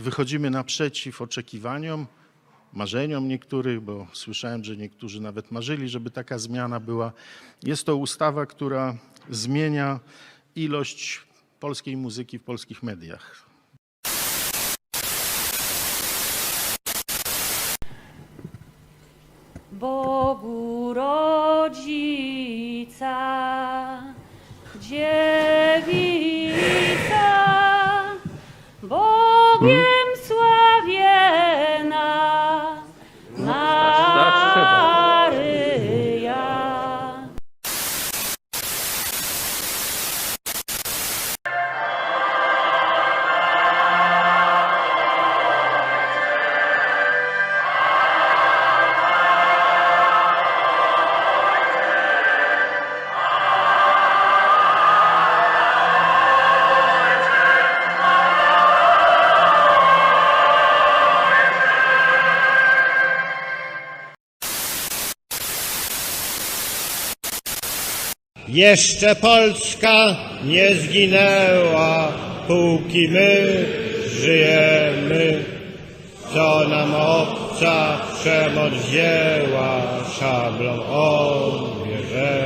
wychodzimy naprzeciw oczekiwaniom, marzeniom niektórych, bo słyszałem, że niektórzy nawet marzyli, żeby taka zmiana była. Jest to ustawa, która zmienia ilość polskiej muzyki w polskich mediach. Bogu rodzica, dziewica, 乌 Jeszcze Polska nie zginęła, póki my żyjemy. Co nam obca przemoc wzięła, szablą odbierzemy.